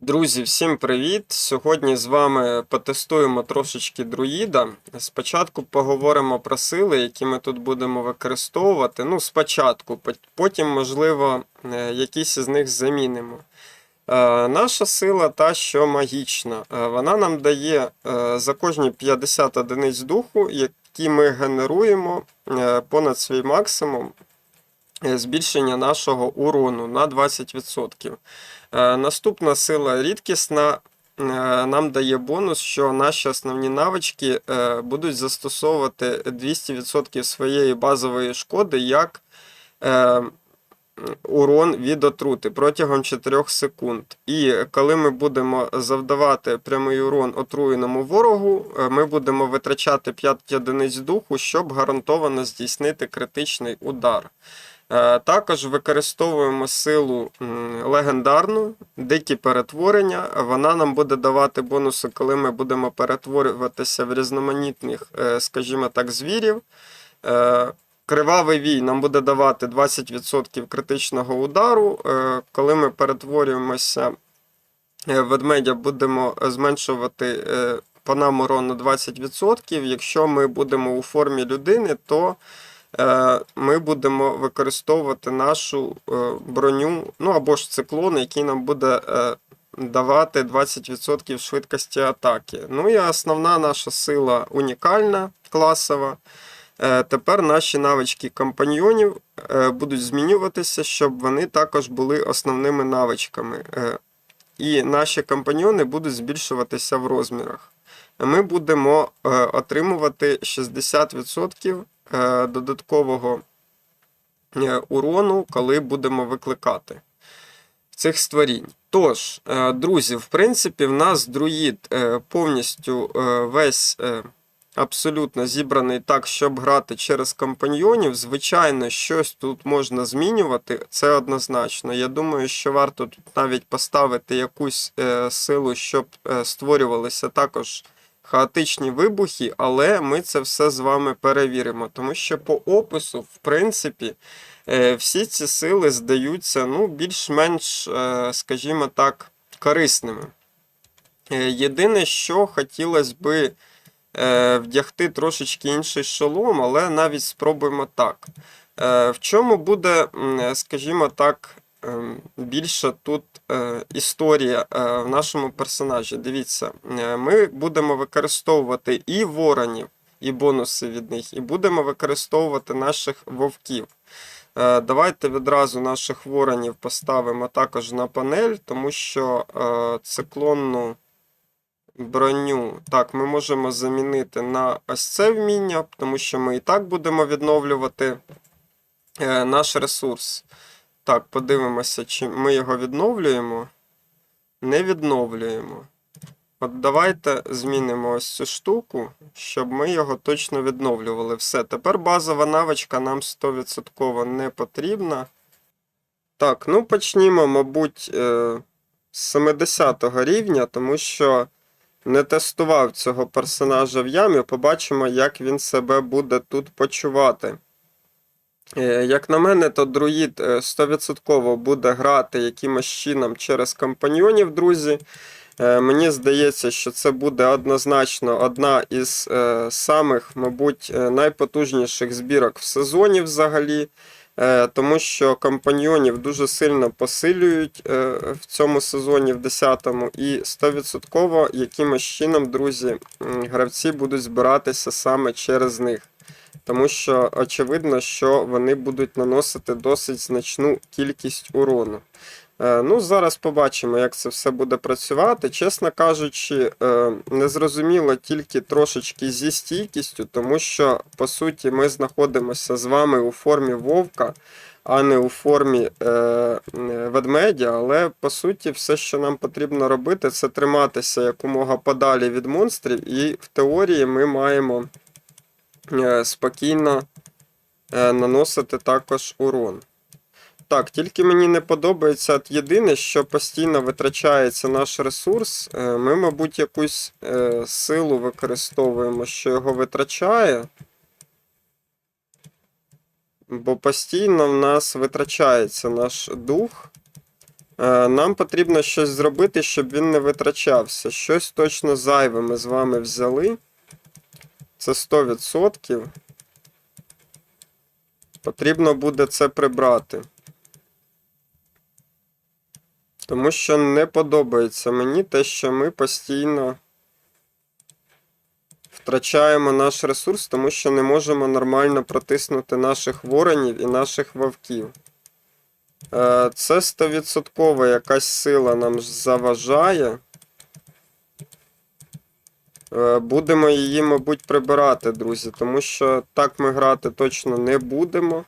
Друзі, всім привіт! Сьогодні з вами потестуємо трошечки друїда. Спочатку поговоримо про сили, які ми тут будемо використовувати. Ну, спочатку, потім, можливо, е, якісь із них замінимо. Е, Наша сила та, що магічна. Е, Вона нам дає за кожні 50 одиниць духу, які ми генеруємо понад свій максимум збільшення нашого урону на 20%. Е, Наступна сила рідкісна е, нам дає бонус, що наші основні навички е, будуть застосовувати 200% своєї базової шкоди як урон від отрути протягом 4 секунд. І коли ми будемо завдавати прямий урон отруєному ворогу, ми будемо витрачати 5 одиниць духу, щоб гарантовано здійснити критичний удар. Е, Також використовуємо силу легендарну, дикі перетворення. Вона нам буде давати бонуси, коли ми будемо перетворюватися в різноманітних, е, скажімо так, звірів. Е, Кривавий вій нам буде давати 20% критичного удару. Коли ми перетворюємося в ведмедя, будемо зменшувати урон на 20%. Якщо ми будемо у формі людини, то ми будемо використовувати нашу е, броню, ну або ж циклон, який нам буде е, давати 20% швидкості атаки. Ну і основна наша сила унікальна, класова. Е, Тепер наші навички компаньйонів е, будуть змінюватися, щоб вони також були основними навичками. Е, І наші компаньйони будуть збільшуватися в розмірах. Ми будемо е, отримувати 60% е, додаткового е, урону, коли будемо викликати цих створінь. Тож, е, друзі, в принципі, в нас друїд е, повністю е, весь е, абсолютно зібраний так, щоб грати через компаньйонів. Звичайно, щось тут можна змінювати, це однозначно. Я думаю, що варто тут навіть поставити якусь е, силу, щоб е, створювалися також хаотичні вибухи, але ми це все з вами перевіримо, тому що по опису, в принципі, е, всі ці сили здаються ну, більш-менш, е, скажімо так, корисними. Е, Єдине, що хотілося би вдягти трошечки інший шолом, але навіть спробуємо так. В чому буде, скажімо так, ем, більша тут е, історія е, в нашому персонажі? Дивіться, е, ми будемо використовувати і воронів, і бонуси від них, і будемо використовувати наших вовків. Давайте відразу наших воронів поставимо також на панель, тому що циклонну броню так ми можемо замінити на ось це вміння, тому що ми і так будемо відновлювати наш ресурс. Так, подивимося, чи ми його відновлюємо. Не відновлюємо. От давайте змінимо ось цю штуку, щоб ми його точно відновлювали. Все, тепер базова навичка нам 100% не потрібна. Так, ну почнімо, мабуть, е, з 70 рівня, тому що не тестував цього персонажа в ямі. Побачимо, як він себе буде тут почувати. Е, Як на мене, то друїд е, 100% буде грати якимось чином через компаньйонів, друзі. Е, Мені здається, що це буде однозначно одна із е, самих, мабуть, е, найпотужніших збірок в сезоні взагалі. Е, Тому що компаньйонів дуже сильно посилюють е, в цьому сезоні, в 10-му, і 100% якимось чином, друзі, гравці будуть збиратися саме через них. Тому що очевидно, що вони будуть наносити досить значну кількість урону. Е, Ну, зараз побачимо, як це все буде працювати. Чесно кажучи, е, незрозуміло тільки трошечки зі стійкістю, тому що, по суті, ми знаходимося з вами у формі вовка, а не у формі е, ведмедя. Але по суті, все, що нам потрібно робити, це триматися якомога подалі від монстрів, і в теорії ми маємо спокійно е, наносити також урон. Так, тільки мені не подобається от єдине, що постійно витрачається наш ресурс. Е, Ми, мабуть, якусь е, силу використовуємо, що його витрачає. Бо постійно в нас витрачається наш дух. Е, Нам потрібно щось зробити, щоб він не витрачався. Щось точно зайве ми з вами взяли. Це 100%. Потрібно буде це прибрати. Тому що не подобається мені те, що ми постійно втрачаємо наш ресурс, тому що не можемо нормально протиснути наших воронів і наших вовків. Е, Це 100% якась сила нам заважає. Е, Будемо її, мабуть, прибирати, друзі, тому що так ми грати точно не будемо.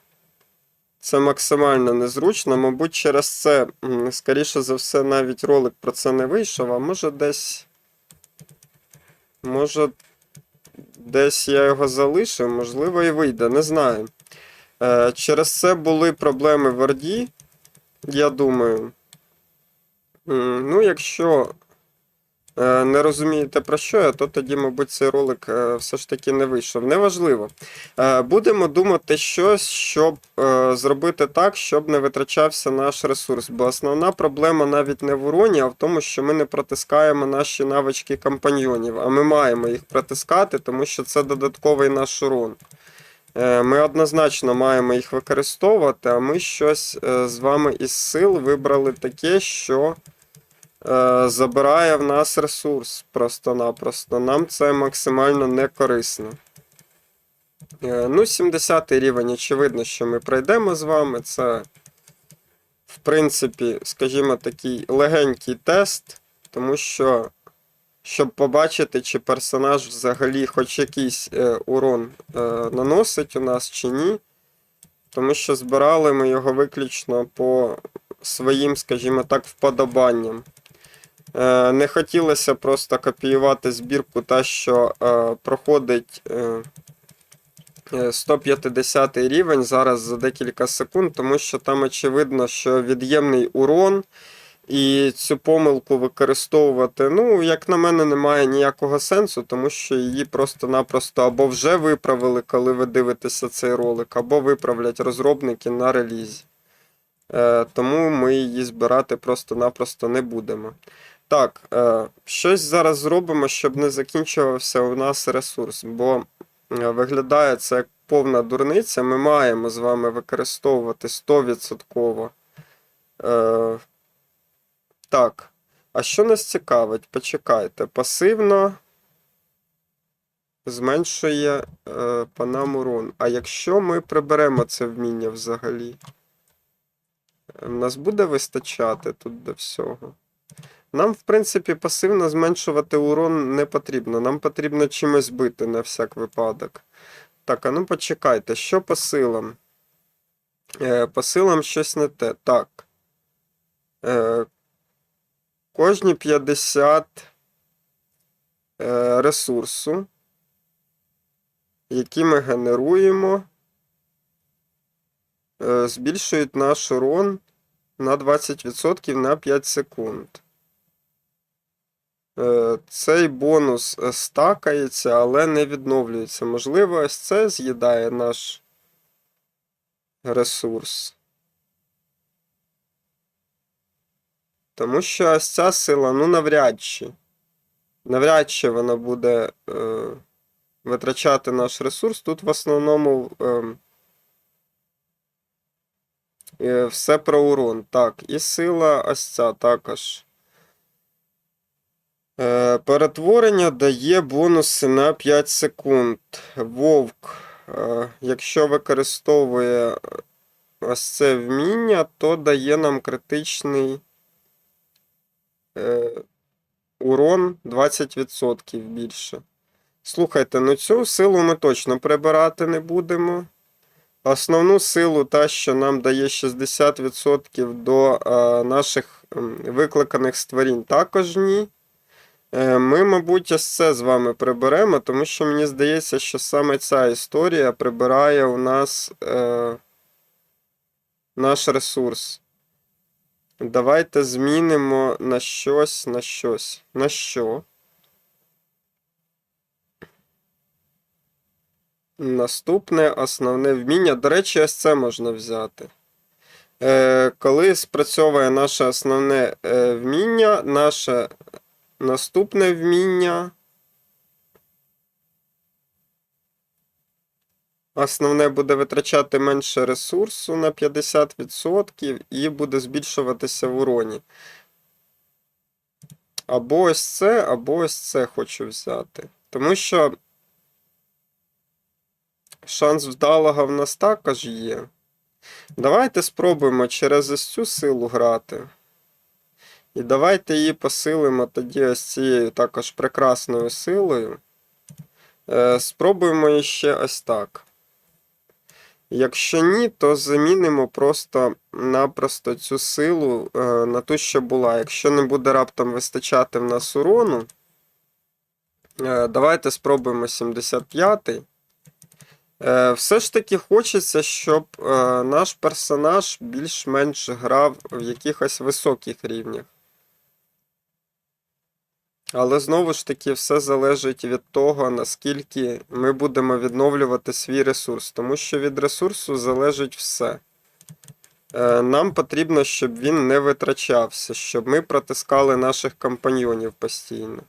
Це максимально незручно. Мабуть, через це, скоріше за все, навіть ролик про це не вийшов, а може десь. Може, десь я його залишив, можливо, і вийде, не знаю. Е, Через це були проблеми в Орді, я думаю. Ну, якщо не розумієте про що я, то тоді, мабуть, цей ролик е, все ж таки не вийшов. Неважливо. Е, Будемо думати щось, щоб е, зробити так, щоб не витрачався наш ресурс. Бо основна проблема навіть не в уроні, а в тому, що ми не протискаємо наші навички компаньйонів. А ми маємо їх протискати, тому що це додатковий наш урон. Е, Ми однозначно маємо їх використовувати, а ми щось е, з вами із сил вибрали таке, що е, забирає в нас ресурс просто-напросто. Нам це максимально не корисно. Е, Ну, 70 рівень, очевидно, що ми пройдемо з вами. Це, в принципі, скажімо, такий легенький тест, тому що, щоб побачити, чи персонаж взагалі хоч якийсь е, урон е, наносить у нас чи ні. Тому що збирали ми його виключно по своїм, скажімо так, вподобанням. Е, не хотілося просто копіювати збірку, та, що е, проходить. Е, Е, 150 рівень зараз за декілька секунд, тому що там очевидно, що від'ємний урон, і цю помилку використовувати, ну, як на мене, немає ніякого сенсу, тому що її просто-напросто або вже виправили, коли ви дивитеся цей ролик, або виправлять розробники на релізі. Е, тому ми її збирати просто-напросто не будемо. Так, е, щось зараз зробимо, щоб не закінчувався у нас ресурс, бо Е, Виглядає це як повна дурниця. Ми маємо з вами використовувати 100%. Е, так. А що нас цікавить? Почекайте. Пасивно зменшує по нам урон. А якщо ми приберемо це вміння взагалі, нас буде вистачати тут до всього. Нам, в принципі, пасивно зменшувати урон не потрібно. Нам потрібно чимось бити на всяк випадок. Так, а ну почекайте, що по силам? Е, по силам щось не те. Так. Е, кожні 50 е, ресурсу, які ми генеруємо, е, збільшують наш урон на 20% на 5 секунд. Е, Цей бонус е, стакається, але не відновлюється. Можливо, ось це з'їдає наш ресурс. Тому що ось ця сила, ну, навряд чи. Навряд чи вона буде е, витрачати наш ресурс. Тут в основному е, е, все про урон. Так, і сила ось ця також. Е, Перетворення дає бонуси на 5 секунд. Вовк, е, якщо використовує ось це вміння, то дає нам критичний е, урон 20% більше. Слухайте, ну цю силу ми точно прибирати не будемо. Основну силу, та, що нам дає 60% до е, наших викликаних створінь, також ні. Е, Ми, мабуть, це з вами приберемо, тому що мені здається, що саме ця історія прибирає у нас е, наш ресурс. Давайте змінимо на щось, на щось. На що? Наступне основне вміння. До речі, ось це можна взяти. Е, коли спрацьовує наше основне е, вміння, наше наступне вміння. Основне буде витрачати менше ресурсу на 50% і буде збільшуватися в уроні. Або ось це, або ось це хочу взяти. Тому що шанс вдалого в нас також є. Давайте спробуємо через ось цю силу грати. І давайте її посилимо тоді ось цією також прекрасною силою. Е, спробуємо ще ось так. Якщо ні, то замінимо просто-напросто цю силу е, на ту, що була. Якщо не буде раптом вистачати в нас урону, е, давайте спробуємо 75-й. Е, все ж таки хочеться, щоб наш персонаж більш-менш грав в якихось високих рівнях. Але знову ж таки, все залежить від того, наскільки ми будемо відновлювати свій ресурс, тому що від ресурсу залежить все. Е, Нам потрібно, щоб він не витрачався, щоб ми протискали наших компаньйонів постійно.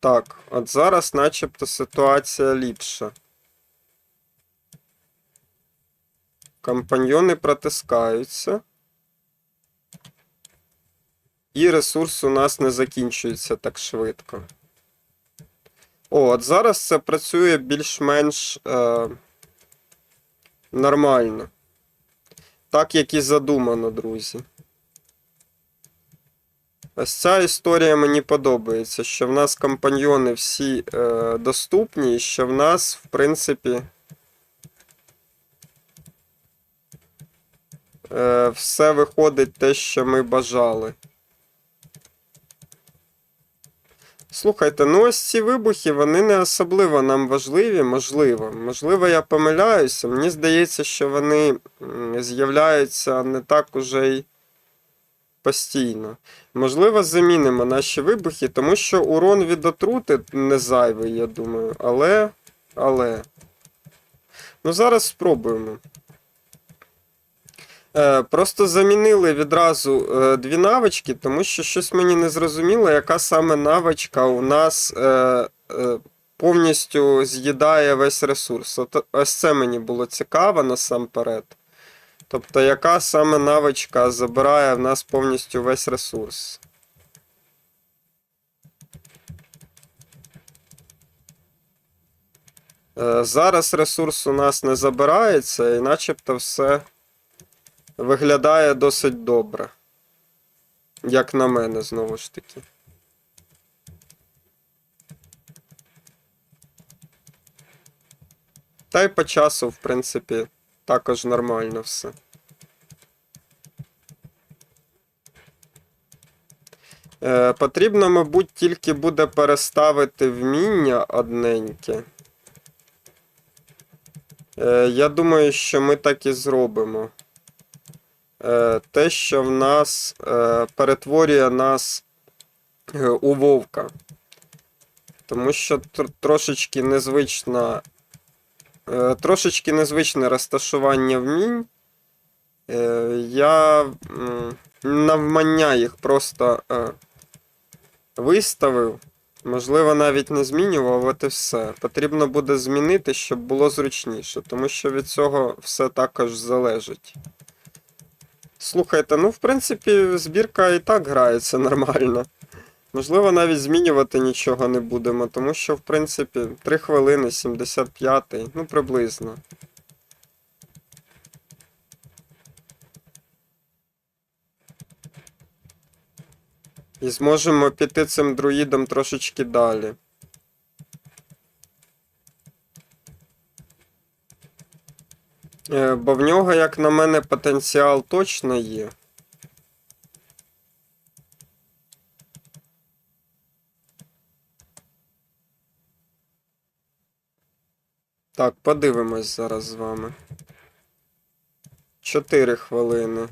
Так, от зараз начебто ситуація ліпша. Компаньйони протискаються. І ресурс у нас не закінчується так швидко. О, от зараз це працює більш-менш е, нормально. Так, як і задумано, друзі. Ось ця історія мені подобається, що в нас компаньйони всі е, доступні, і що в нас, в принципі, е, все виходить те, що ми бажали. Слухайте, ну ось ці вибухи, вони не особливо нам важливі, можливо. Можливо, я помиляюся. Мені здається, що вони з'являються не так уже й постійно. Можливо, замінимо наші вибухи, тому що урон від отрути не зайвий, я думаю. Але. Але. Ну, зараз спробуємо. Е, Просто замінили відразу е, дві навички, тому що щось мені не зрозуміло, яка саме навичка у нас е, повністю з'їдає весь ресурс. От, ось це мені було цікаво насамперед. Тобто, яка саме навичка забирає в нас повністю весь ресурс. Зараз ресурс у нас не забирається, і начебто все виглядає досить добре. Як на мене, знову ж таки. Та й по часу, в принципі, також нормально все. Е, потрібно, мабуть, тільки буде переставити вміння одненьке. Е, я думаю, що ми так і зробимо. Е, те, що в нас е, перетворює нас е, у вовка. Тому що трошечки незвична. Трошечки незвичне розташування вмінь. Я навмання їх просто виставив. Можливо, навіть не змінював, і все. Потрібно буде змінити, щоб було зручніше, тому що від цього все також залежить. Слухайте, ну в принципі, збірка і так грається нормально. Можливо, навіть змінювати нічого не будемо, тому що, в принципі, 3 хвилини, 75-й, ну приблизно. І зможемо піти цим друїдом трошечки далі. Бо в нього, як на мене, потенціал точно є. Так, подивимось зараз з вами. 4 хвилини.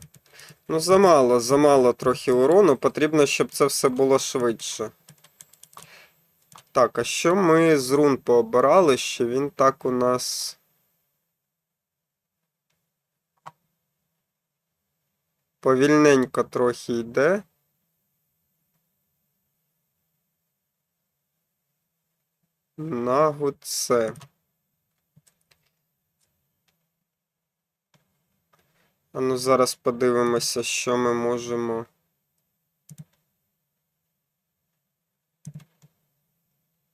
Ну, замало, замало трохи урону. Потрібно, щоб це все було швидше. Так, а що ми з рун пообирали, що він так у нас Повільненько трохи йде. На гуце. А ну зараз подивимося, що ми можемо.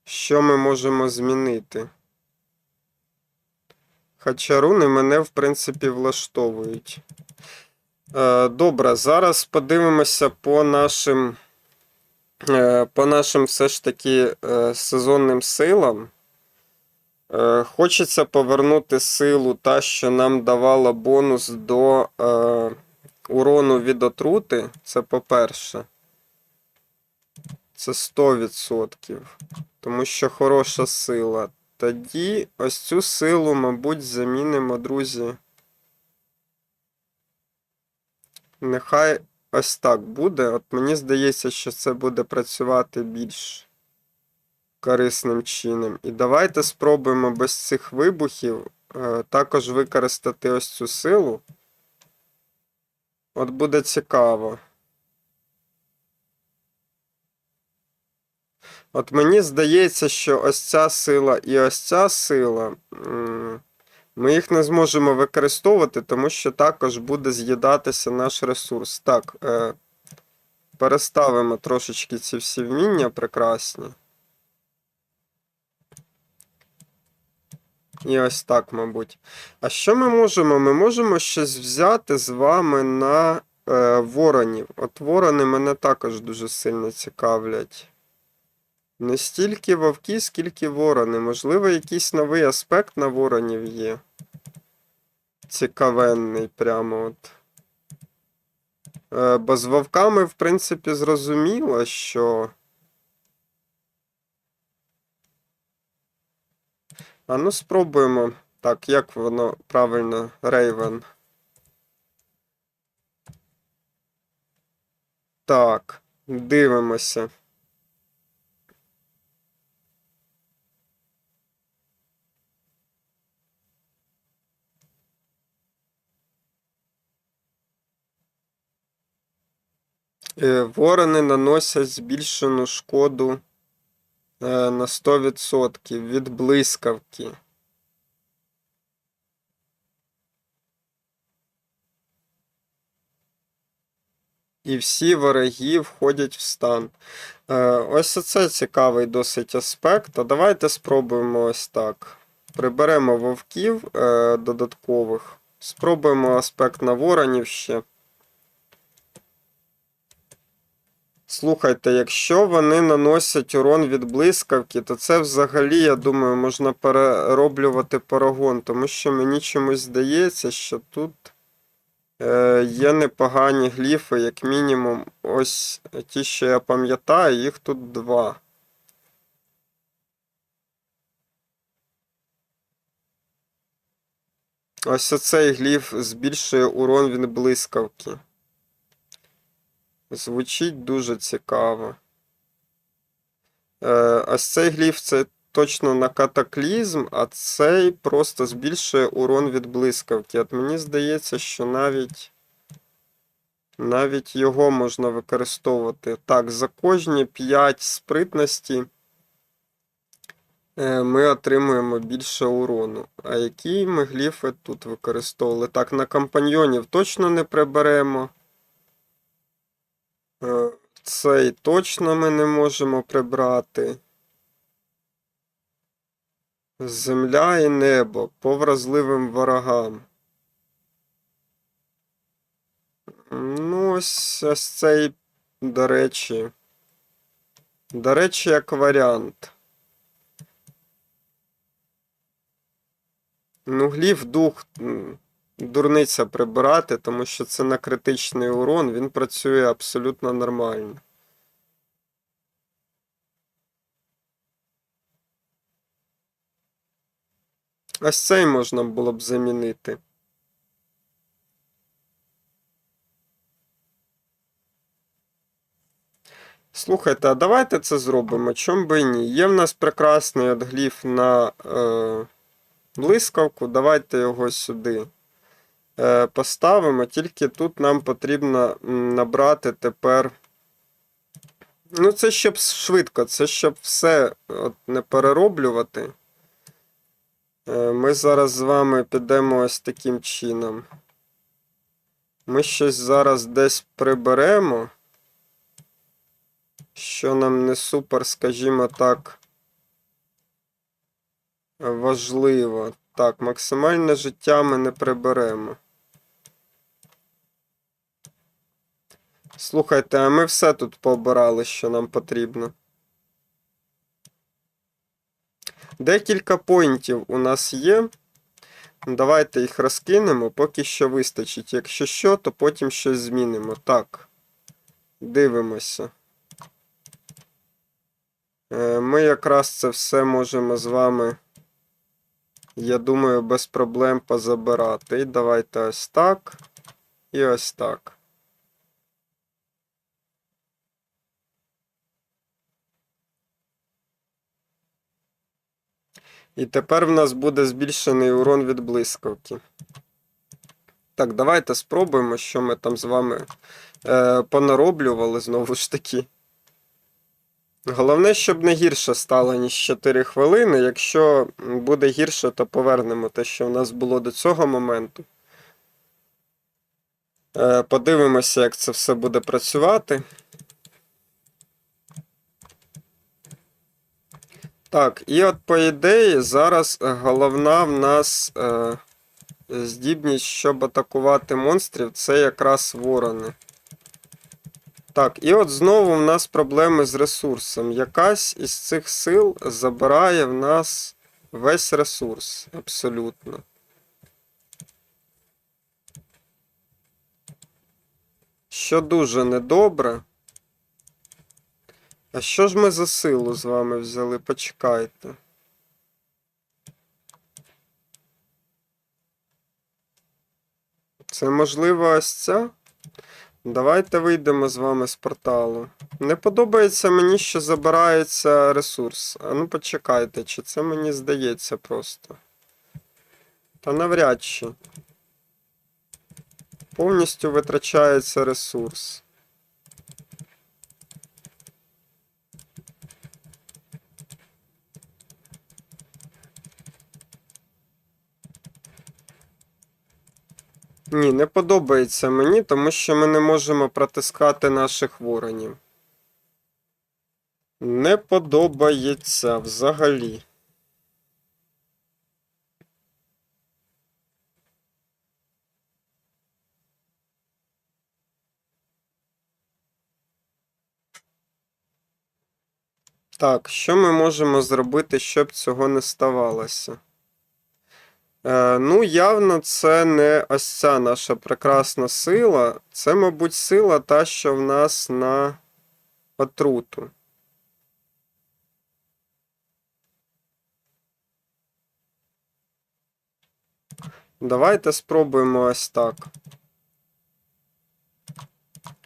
Що ми можемо змінити? Хоча руни мене, в принципі, влаштовують. Е, Добре, зараз подивимося по нашим, е, по нашим все ж таки е, сезонним силам. Хочеться повернути силу, та, що нам давала бонус до урону від отрути. Це по-перше. Це 100%. Тому що хороша сила. Тоді ось цю силу, мабуть, замінимо, друзі. Нехай ось так буде. От мені здається, що це буде працювати більш корисним чином. І давайте спробуємо без цих вибухів е, також використати ось цю силу. От буде цікаво. От мені здається, що ось ця сила і ось ця сила. Ми їх не зможемо використовувати, тому що також буде з'їдатися наш ресурс. Так, е, переставимо трошечки ці всі вміння прекрасні. І ось так, мабуть. А що ми можемо? Ми можемо щось взяти з вами на е, воронів. От ворони мене також дуже сильно цікавлять. Не стільки вовки, скільки ворони. Можливо, якийсь новий аспект на воронів є. Цікавенний прямо от. Е, бо з вовками, в принципі, зрозуміло, що. А ну спробуємо. Так, як воно правильно, Рейвен. Так, дивимося. Ворони наносять збільшену шкоду е, на 100% від блискавки. І всі вороги входять в стан. Е, Ось оце цікавий досить аспект. А давайте спробуємо ось так. Приберемо вовків е, додаткових. Спробуємо аспект на воронів ще. Слухайте, якщо вони наносять урон від блискавки, то це взагалі, я думаю, можна перероблювати парагон, тому що мені чомусь здається, що тут е, є непогані гліфи, як мінімум, ось ті, що я пам'ятаю, їх тут два. Ось оцей гліф збільшує урон від блискавки. Звучить дуже цікаво. Е, ось цей гліф це точно на катаклізм, а цей просто збільшує урон від блискавки. От мені здається, що навіть навіть його можна використовувати. Так, за кожні 5 спритності е, ми отримуємо більше урону. А які ми гліфи тут використовували? Так, на компаньйонів точно не приберемо. Е, Цей точно ми не можемо прибрати. Земля і небо по вразливим ворогам. Ну, ось, ось цей, до речі. До речі, як варіант. Ну, гліф дух. Дурниця прибирати, тому що це на критичний урон, він працює абсолютно нормально. Ось цей можна було б замінити. Слухайте, а давайте це зробимо. Чом би ні? Є в нас прекрасний отгліф на е, блискавку. Давайте його сюди поставимо, тільки тут нам потрібно набрати тепер. Ну, це щоб швидко, це щоб все от, не перероблювати. Е, Ми зараз з вами підемо ось таким чином. Ми щось зараз десь приберемо, що нам не супер, скажімо так, важливо. Так, максимальне життя ми не приберемо. Слухайте, а ми все тут пообирали, що нам потрібно. Декілька поінтів у нас є. Давайте їх розкинемо, поки що вистачить. Якщо що, то потім щось змінимо. Так. Дивимося. Е, Ми якраз це все можемо з вами, я думаю, без проблем позабирати. І давайте ось так. І ось так. І тепер в нас буде збільшений урон від блискавки. Так, давайте спробуємо, що ми там з вами е, понароблювали знову ж таки. Головне, щоб не гірше стало, ніж 4 хвилини. Якщо буде гірше, то повернемо те, що в нас було до цього моменту. Е, подивимося, як це все буде працювати. Так, і от по ідеї, зараз головна в нас е, здібність, щоб атакувати монстрів, це якраз ворони. Так, і от знову в нас проблеми з ресурсом. Якась із цих сил забирає в нас весь ресурс. Абсолютно. Що дуже недобре. А що ж ми за силу з вами взяли? Почекайте. Це можливо ось ця? Давайте вийдемо з вами з порталу. Не подобається мені, що забирається ресурс. А ну почекайте, чи це мені здається просто. Та навряд чи. Повністю витрачається ресурс. Ні, не подобається мені, тому що ми не можемо протискати наших воронів. Не подобається взагалі. Так, що ми можемо зробити, щоб цього не ставалося? Е, ну, явно, це не ось ця наша прекрасна сила. Це, мабуть, сила та, що в нас на отруту. Давайте спробуємо ось так.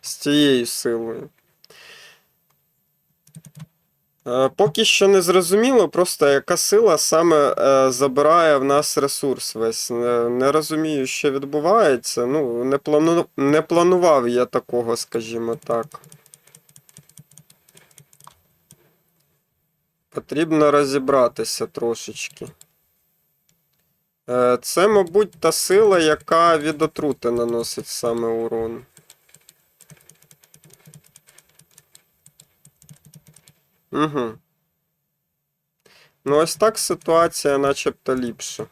З цією силою. Е, Поки що не зрозуміло, просто яка сила саме е, забирає в нас ресурс весь. Не, не розумію, що відбувається. Ну, не, плану... не планував я такого, скажімо так. Потрібно розібратися трошечки. Е, Це, мабуть, та сила, яка від отрути наносить саме урон. Угу. Ну, ось так ситуація начебто ліпша.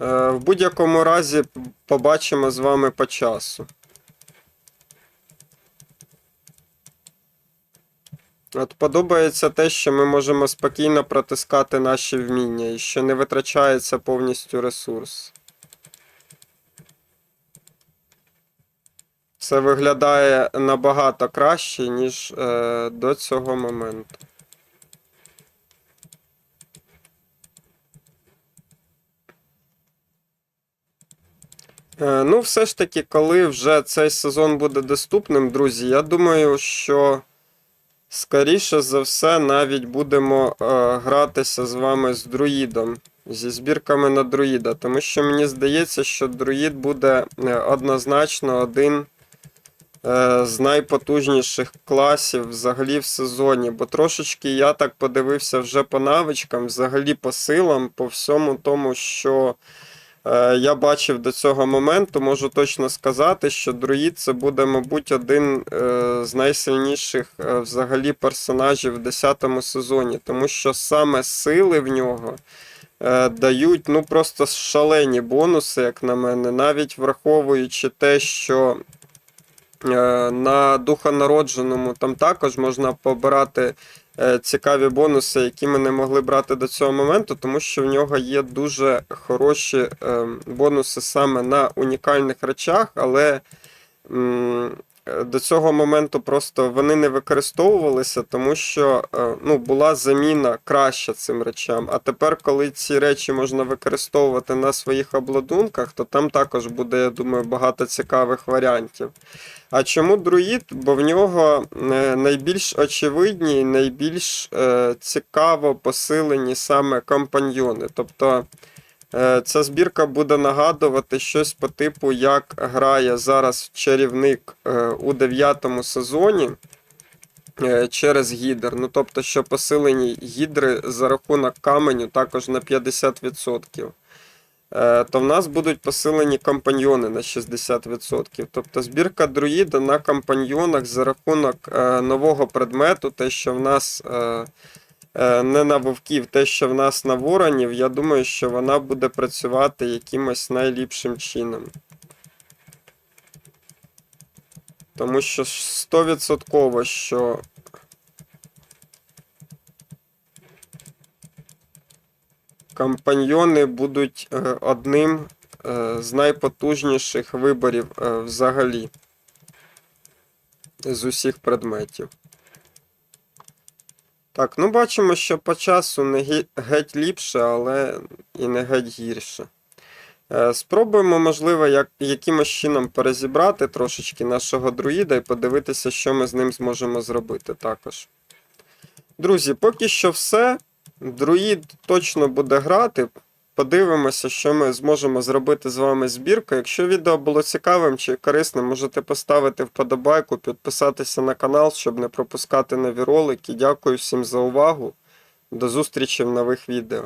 Е, В будь-якому разі побачимо з вами по часу. От подобається те, що ми можемо спокійно протискати наші вміння і що не витрачається повністю ресурс. Це виглядає набагато краще, ніж е, до цього моменту. Е, ну, все ж таки, коли вже цей сезон буде доступним, друзі, я думаю, що Скоріше за все, навіть будемо е, гратися з вами з друїдом, зі збірками на друїда, тому що мені здається, що друїд буде е, однозначно один е, з найпотужніших класів взагалі в сезоні. Бо трошечки я так подивився вже по навичкам, взагалі по силам, по всьому тому, що я бачив до цього моменту, можу точно сказати, що друїд це буде, мабуть, один е, з найсильніших е, взагалі персонажів в 10 сезоні, тому що саме сили в нього е, дають ну просто шалені бонуси, як на мене, навіть враховуючи те, що е, на духонародженому там також можна побирати е, цікаві бонуси, які ми не могли брати до цього моменту, тому що в нього є дуже хороші е, бонуси саме на унікальних речах, але е, до цього моменту просто вони не використовувалися, тому що е, ну, була заміна краща цим речам. А тепер, коли ці речі можна використовувати на своїх обладунках, то там також буде, я думаю, багато цікавих варіантів. А чому друїд? Бо в нього е, найбільш очевидні, і найбільш е, цікаво посилені саме компаньйони. Тобто ця збірка буде нагадувати щось по типу, як грає зараз чарівник е, у дев'ятому сезоні. е, Через гідр. Ну, тобто, що посилені гідри за рахунок каменю також на 50% е, то в нас будуть посилені компаньйони на 60%. Тобто збірка друїда на компаньйонах за рахунок е, нового предмету, те, що в нас е, е, не на вовків, те, що в нас на воронів, я думаю, що вона буде працювати якимось найліпшим чином. Тому що ж 100% що компаньйони будуть е, одним е, з найпотужніших виборів е, взагалі з усіх предметів. Так, ну бачимо, що по часу не геть ліпше, але і не геть гірше. Е, Спробуємо, можливо, як, якимось чином перезібрати трошечки нашого друїда і подивитися, що ми з ним зможемо зробити також. Друзі, поки що все. Друїд точно буде грати. Подивимося, що ми зможемо зробити з вами збірку. Якщо відео було цікавим чи корисним, можете поставити вподобайку, підписатися на канал, щоб не пропускати нові ролики. Дякую всім за увагу. До зустрічі в нових відео.